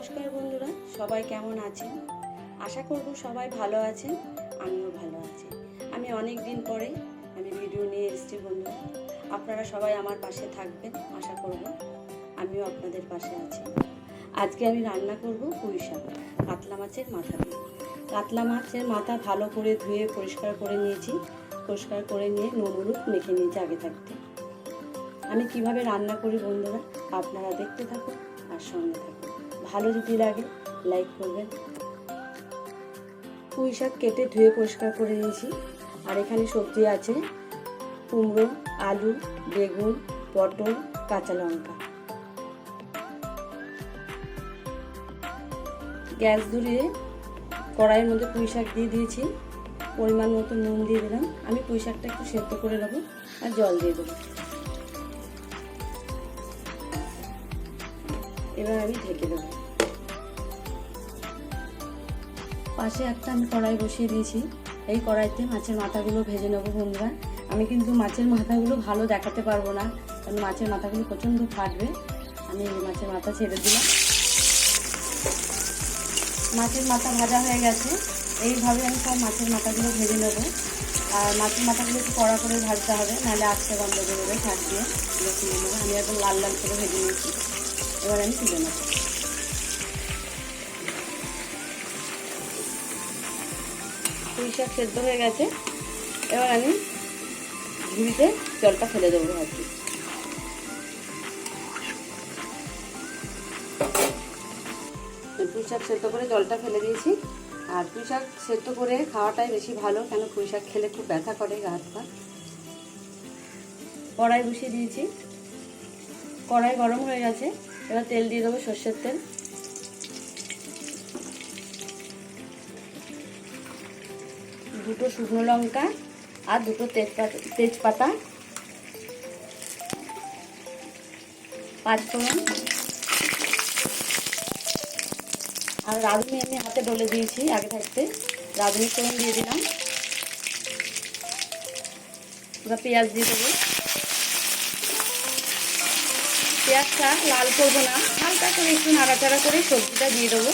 নমস্কার বন্ধুরা, সবাই কেমন আছেন? আশা করব সবাই ভালো আছেন, আমিও ভালো আছি। আমি অনেক দিন পরে আমি ভিডিও নিয়ে এসেছি বন্ধুরা। আপনারা সবাই আমার পাশে থাকবেন, আশা করব আমিও আপনাদের পাশে আছি। আজকে আমি রান্না করব পুঁই শাক, কাতলা মাছের মাথা দিয়ে। কাতলা মাছের মাথা ভালো করে ধুয়ে পরিষ্কার করে নিয়েছি। পরিষ্কার করে নিয়ে নুন মেখে নিয়েছি আগে থাকতে। আমি কীভাবে রান্না করি বন্ধুরা, আপনারা দেখতে থাকুন আর সঙ্গে থাকুন। ভালো যদি লাগে লাইক করবেন। পুঁই শাক কেটে ধুয়ে পরিষ্কার করে নিয়েছি। আর এখানে সবজি আছে, কুমড়ো, আলু, বেগুন, পটল, কাঁচা লঙ্কা। গ্যাস ধরিয়ে কড়াইয়ের মধ্যে পুঁই শাক দিয়ে দিয়েছি। পরিমাণ মতো নুন দিয়ে দিলাম। আমি পুঁই শাকটা একটু সেদ্ধ করে নেব আর জল দিয়ে দেবো। এবার আমি ঢেকে দেবো। পাশে একটা আমি কড়াই বসিয়ে দিয়েছি। এই কড়াইতে মাছের মাথাগুলো ভেজে নেব বন্ধুরা। আমি কিন্তু মাছের মাথাগুলো ভালো দেখাতে পারব না, কারণ মাছের মাথাগুলো প্রচণ্ড ফাটবে। আমি মাছের মাথা ছেড়ে দিলাম। মাছের মাথা ভাজা হয়ে গেছে। এইভাবে আমি সব মাছের মাথাগুলো ভেজে নেব। আর মাছের মাথাগুলো একটু কড়া করে ভাজতে হবে, নাহলে আজকে বন্ধ করে দেবে শাক দিয়ে। আমি একদম লাল লাল করে ভেজে নিয়েছি। এবার আমি তুলে নেব। পুঁই শাক সেদ্ধ হয়ে গেছে। এবার আমি ঝুড়িতে জলটা ফেলে দেবো ভাবছি। পুঁই শাক সেদ্ধ করে জলটা ফেলে দিয়েছি। আর পুঁই শাক সেদ্ধ করে খাওয়াটাই বেশি ভালো, কেন পুঁই শাক খেলে খুব ব্যথা করে গা হাত পা। কড়াই বসিয়ে দিয়েছি। কড়াই গরম হয়ে গেছে। এবার তেল দিয়ে দেবো সর্ষের তেল। দুটো শুকনো লঙ্কা আর দুটো তেজপাতা তেজপাতা। পাঁচফোড়ন আর রাঁধুনি আমি হাতে ডলে দিয়েছি আগে থাকতে। রাঁধুনি ফোড়ন দিয়ে দিলাম। এবার পেঁয়াজ দিয়ে দেবো। পেঁয়াজটা লাল করব না, হালকা করে একটু নাড়াচাড়া করে সবজিটা দিয়ে দেবো।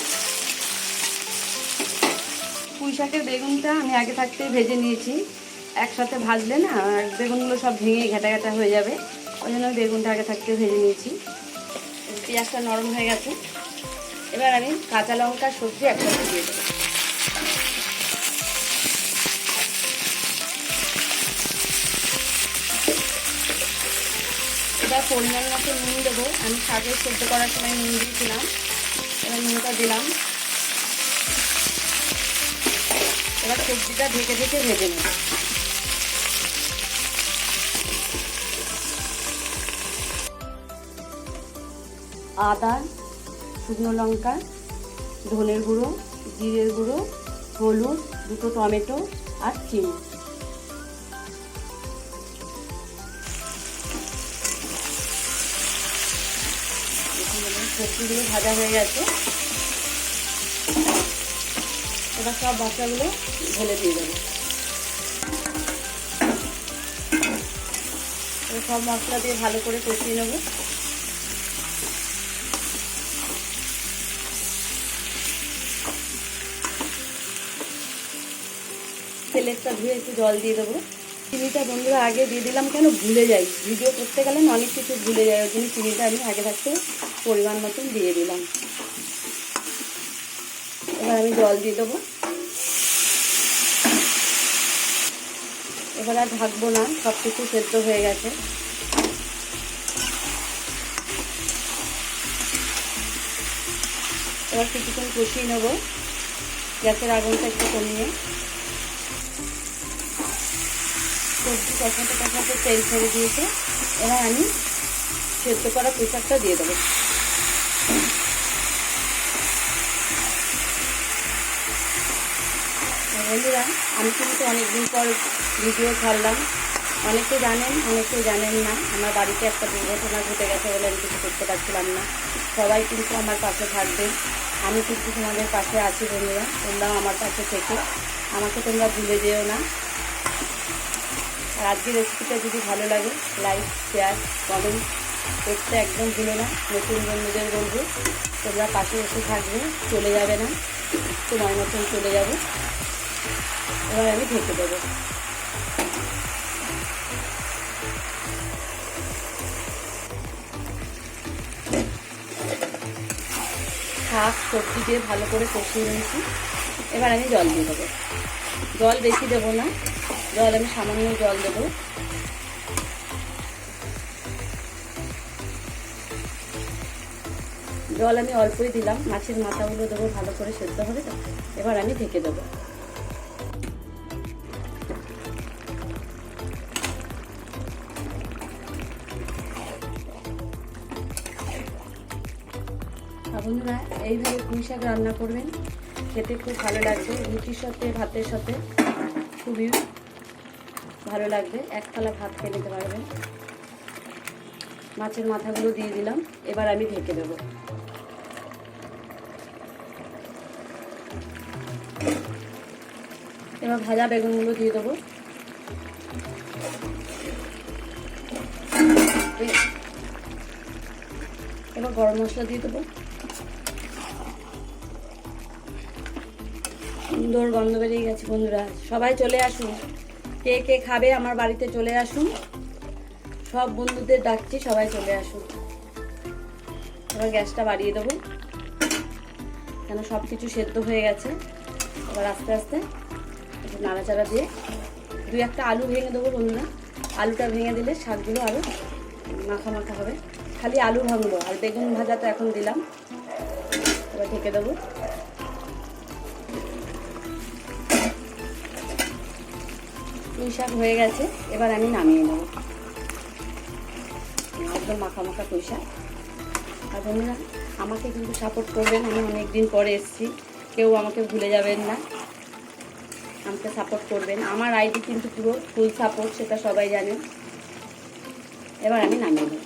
পুঁই শাকের বেগুনটা আমি আগে থাকতে ভেজে নিয়েছি। একসাথে ভাজলে না বেগুনগুলো সব ভেঙে ঘেটা ঘেটা হয়ে যাবে। ওই জন্য বেগুনটা আগে থাকতে ভেজে নিয়েছি। পেঁয়াজটা নরম হয়ে গেছে। এবার আমি কাঁচা লঙ্কা সবজি একসাথে দিয়ে দেবো। এবার পরিমাণ মতো নুন দেবো। আমি শাকে সেদ্ধ করার সময় নুন দিয়েছিলাম। এবার নুনটা দিলাম। এবার সবজিটা ঢেকে ঢেকে ভেজে নেব। আদা, শুকনো লঙ্কা, ধনের গুঁড়ো, জিরের গুঁড়ো, হলুদ, দুটো টমেটো আর চিনি। সবজিগুলো ভাজা হয়ে গেছে। এবার সব মশলাগুলো ঢেলে দিয়ে দেবো। সব মশলা দিয়ে ভালো করে কষিয়ে নেব। তেলেরটা ধুয়ে একটু জল দিয়ে দেবো। চিনিটা বন্ধুরা আগে দিয়ে দিলাম কেন ভুলে যাই। ভিডিও করতে গেলে অনেক কিছু ভুলে যায় ওই জন্য চিনিটা আমি আগে থাকতে পরিমাণ মতন দিয়ে দিলাম। জল দিয়ে দেবো। এবার আর ঢাকবো না সব কিছু সেদ্ধ হয়ে গেছে। এবার কিছুক্ষণ কষিয়ে নেব, গ্যাসের আগুনটা একটু কমিয়ে। সবজি কষাতে কষাতে তেল ছেড়ে দিয়েছে। এবার আমি সেদ্ধ করা পোশাকটা দিয়ে দেবো। বন্ধুরা, আমি কিন্তু অনেকদিন পর ভিডিও ছাড়লাম। অনেকে জানেন অনেকে জানেন না। আমার বাড়িতে একটা দুর্ঘটনা ঘটে গেছে বলে আমি কিছু করতে পারছিলাম না। সবাই কিন্তু আমার পাশে থাকবে। আমি কিন্তু তোমাদের পাশে আছি বন্ধুরা। তোমরাও আমার পাশে থেকে। আমাকে তোমরা ভুলে যেও না। আর আজকের রেসিপিটা যদি ভালো লাগে লাইক শেয়ার কমেন্ট দেখতে একদম ভুলো না। নতুন বন্ধুদের বলব তোমরা পাশে এসে থাকবে। চলে যাবে না। তোমার মতন চলে যাবে। এবার আমি ঢেকে দেবো। শাক সবজি দিয়ে ভালো করে কষিয়ে নিয়েছি। এবার আমি জল দিয়ে দেবো। জল বেশি দেবো না। জল আমি সামান্য জল দেবো। জল আমি অল্পই দিলাম। মাছের মাথাগুলো দেবো ভালো করে সেদ্ধ হবে তো। এবার আমি ঢেকে দেবো। বন্ধুরা, এইভাবে পুঁই শাক রান্না করবেন। খেতে খুব ভালো লাগবে, রুটির সাথে, ভাতের সাথে। খুবই ভালো লাগবে। এক থালা ভাত খেয়ে নিতে পারবেন। মাছের মাথাগুলো দিয়ে দিলাম। এবার আমি ঢেকে দেবো। এবার ভাজা বেগুনগুলো দিয়ে দেবো। এবার গরম মশলা দিয়ে দেবো। সুন্দর গন্ধ বেরিয়ে গেছে বন্ধুরা। সবাই চলে আসুন। কে কে খাবে আমার বাড়িতে চলে আসুন। সব বন্ধুদের ডাকছি, সবাই চলে আসুন। এবার গ্যাসটা বাড়িয়ে দেবো। কেন সব কিছু সেদ্ধ হয়ে গেছে। এবার আস্তে আস্তে নাড়াচাড়া দিয়ে দুই একটা আলু ভেঙে দেবো বন্ধুরা। আলুটা ভেঙে দিলে শাকগুলো আরও মাখা মাখা হবে। খালি আলু ভাঙবো, আর বেগুন ভাজা তো এখন দিলাম। এবার ঢেকে দেবো। পুঁই শাক হয়ে গেছে, এবার আমি নামিয়ে নেব। একদম মাখা মাখা পুঁই শাক আর বন্ধুরা, আমাকে কিন্তু সাপোর্ট করবেন, আমি অনেক দিন পরে এসেছি। কেউ আমাকে ভুলে যাবেন না। আমাকে সাপোর্ট করবেন। আমার আইডি কিন্তু পুরো ফুল সাপোর্ট সেটা সবাই জানেন এবার আমি নামিয়ে নেব।